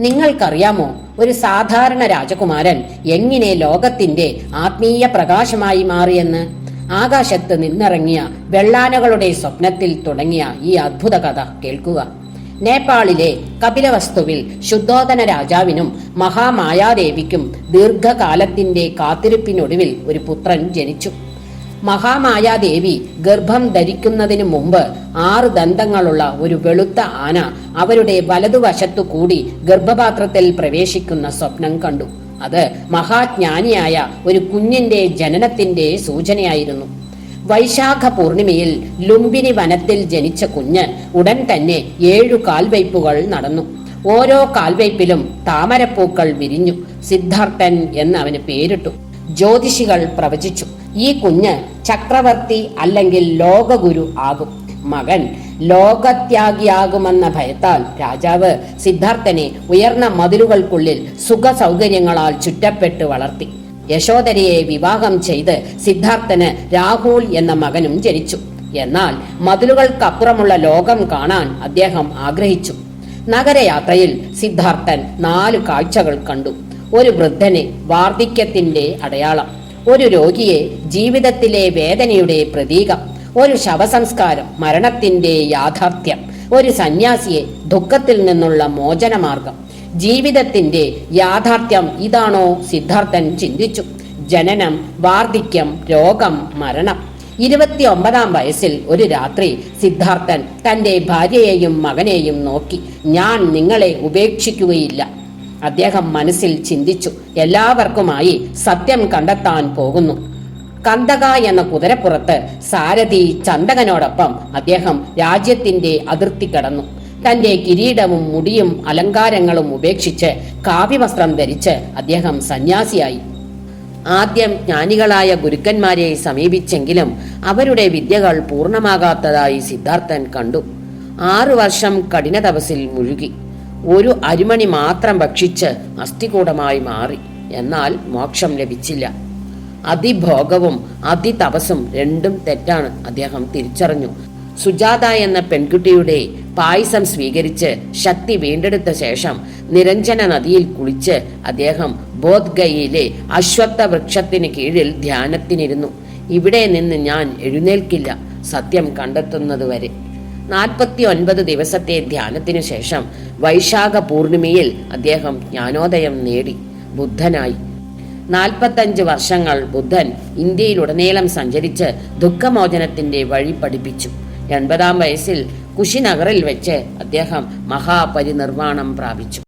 നിങ്ങൾക്കറിയാമോ? ഒരു സാധാരണ രാജകുമാരൻ എങ്ങനെ ലോകത്തിന്റെ ആത്മീയ പ്രകാശമായി മാറിയെന്ന്? ആകാശത്ത് നിന്നിറങ്ങിയ വെള്ളാനകളുടെ സ്വപ്നത്തിൽ തുടങ്ങിയ ഈ അദ്ഭുത കഥ കേൾക്കുക. നേപ്പാളിലെ കപിലവസ്തുവിൽ ശുദ്ധോധന രാജാവിനും മഹാമായാദേവിക്കും ദീർഘകാലത്തിന്റെ കാത്തിരിപ്പിനൊടുവിൽ ഒരു പുത്രൻ ജനിച്ചു. മഹാമായാദേവി ഗർഭം ധരിക്കുന്നതിന് മുമ്പ് ആറ് ദന്തങ്ങളുള്ള ഒരു വെളുത്ത ആന അവരുടെ വലതുവശത്തു കൂടി ഗർഭപാത്രത്തിൽ പ്രവേശിക്കുന്ന സ്വപ്നം കണ്ടു. അത് മഹാജ്ഞാനിയായ ഒരു കുഞ്ഞിന്റെ ജനനത്തിന്റെ സൂചനയായിരുന്നു. വൈശാഖ പൂർണിമയിൽ ലുംബിനി വനത്തിൽ ജനിച്ച കുഞ്ഞ് ഉടൻ തന്നെ ഏഴു കാൽവയ്പുകൾ നടന്നു. ഓരോ കാൽവയ്പിലും താമരപ്പൂക്കൾ വിരിഞ്ഞു. സിദ്ധാർത്ഥൻ എന്ന് അവന് പേരിട്ടു. ജ്യോതിഷികൾ പ്രവചിച്ചു. ഈ കുഞ്ഞ് ചക്രവർത്തി അല്ലെങ്കിൽ ലോകഗുരു ആകും. മകൻ ലോകത്യാഗിയാകുമെന്ന ഭയത്താൽ രാജാവ് സിദ്ധാർത്ഥനെ ഉയർന്ന മതിലുകൾക്കുള്ളിൽ സുഖ സൗകര്യങ്ങളാൽ ചുറ്റപ്പെട്ട് വളർത്തി. യശോധരയെ വിവാഹം ചെയ്ത് സിദ്ധാർത്ഥന് രാഹുൽ എന്ന മകനും ജനിച്ചു. എന്നാൽ മതിലുകൾക്കപ്പുറമുള്ള ലോകം കാണാൻ അദ്ദേഹം ആഗ്രഹിച്ചു. നഗരയാത്രയിൽ സിദ്ധാർത്ഥൻ നാല് കാഴ്ചകൾ കണ്ടു. ഒരു വൃദ്ധനെ വാർദ്ധക്യത്തിന്റെ അടയാളം. ഒരു രോഗിയെ ജീവിതത്തിലെ വേദനയുടെ പ്രതീകം ഒരു ശവസംസ്കാരം മരണത്തിന്റെ യാഥാർത്ഥ്യം ഒരു സന്യാസിയെ ദുഃഖത്തിൽ നിന്നുള്ള മോചനമാർഗം. ജീവിതത്തിന്റെ യാഥാർത്ഥ്യം ഇതാണോ സിദ്ധാർത്ഥൻ ചിന്തിച്ചു. ജനനം വാർദ്ധക്യം രോഗം മരണം. ഇരുപത്തി ഒമ്പതാം വയസ്സിൽ ഒരു രാത്രി സിദ്ധാർത്ഥൻ തന്റെ ഭാര്യയെയും മകനെയും നോക്കി. ഞാൻ നിങ്ങളെ ഉപേക്ഷിക്കുകയില്ല. അദ്ദേഹം മനസ്സിൽ ചിന്തിച്ചു. എല്ലാവർക്കുമായി സത്യം കണ്ടെത്താൻ പോകുന്നു. കന്തക എന്ന കുതിരപ്പുറത്ത് സാരഥി ചന്തകനോടൊപ്പം അദ്ദേഹം രാജ്യത്തിന്റെ അതിർത്തി കടന്നു. തന്റെ കിരീടവും മുടിയും അലങ്കാരങ്ങളും ഉപേക്ഷിച്ച് കാവ്യവസ്ത്രം ധരിച്ച് അദ്ദേഹം സന്യാസിയായി. ആദ്യം ജ്ഞാനികളായ ഗുരുക്കന്മാരെ സമീപിച്ചെങ്കിലും അവരുടെ വിദ്യകൾ പൂർണമാകാത്തതായി സിദ്ധാർത്ഥൻ കണ്ടു. ആറു വർഷം കഠിന തപസിൽ മുഴുകി. ഒരു അരിമണി മാത്രം ഭക്ഷിച്ച് അസ്ഥികൂടമായി മാറി. എന്നാൽ മോക്ഷം ലഭിച്ചില്ല. അതിഭോഗവും അതിതപസ്സും രണ്ടും തെറ്റാണ് അദ്ദേഹം തിരിച്ചറിഞ്ഞു. സുജാത എന്ന പെൺകുട്ടിയുടെ പായസം സ്വീകരിച്ച് ശക്തി വീണ്ടെടുത്ത ശേഷം നിരഞ്ജന നദിയിൽ കുളിച്ച് അദ്ദേഹം ബോധ്ഗയിലെ അശ്വത്ഥ വൃക്ഷത്തിന് കീഴിൽ ധ്യാനത്തിനിരുന്നു. ഇവിടെ നിന്ന് ഞാൻ എഴുന്നേൽക്കില്ല. സത്യം കണ്ടെത്തുന്നതുവരെ നാൽപ്പത്തി ഒൻപത് ദിവസത്തെ ധ്യാനത്തിനു ശേഷം വൈശാഖ പൂർണിമയിൽ അദ്ദേഹം ജ്ഞാനോദയം നേടി ബുദ്ധനായി. നാൽപ്പത്തഞ്ച് വർഷങ്ങൾ ബുദ്ധൻ ഇന്ത്യയിലുടനീളം സഞ്ചരിച്ച് ദുഃഖമോചനത്തിന്റെ വഴി പഠിപ്പിച്ചു. എൺപതാം വയസ്സിൽ കുശിനഗറിൽ വെച്ച് അദ്ദേഹം മഹാപരിനിർവാണം പ്രാപിച്ചു.